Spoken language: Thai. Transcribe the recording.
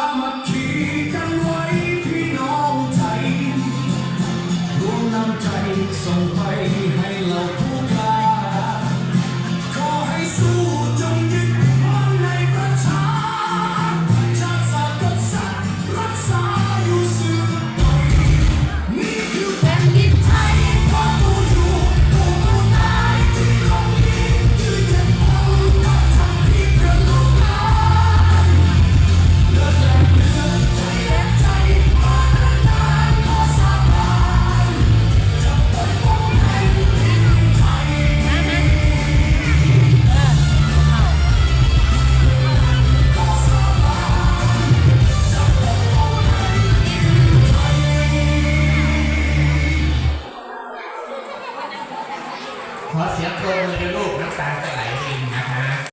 I'm a king. ขอเสียงโครบมือด้วยลูกน้ำตาจะไหล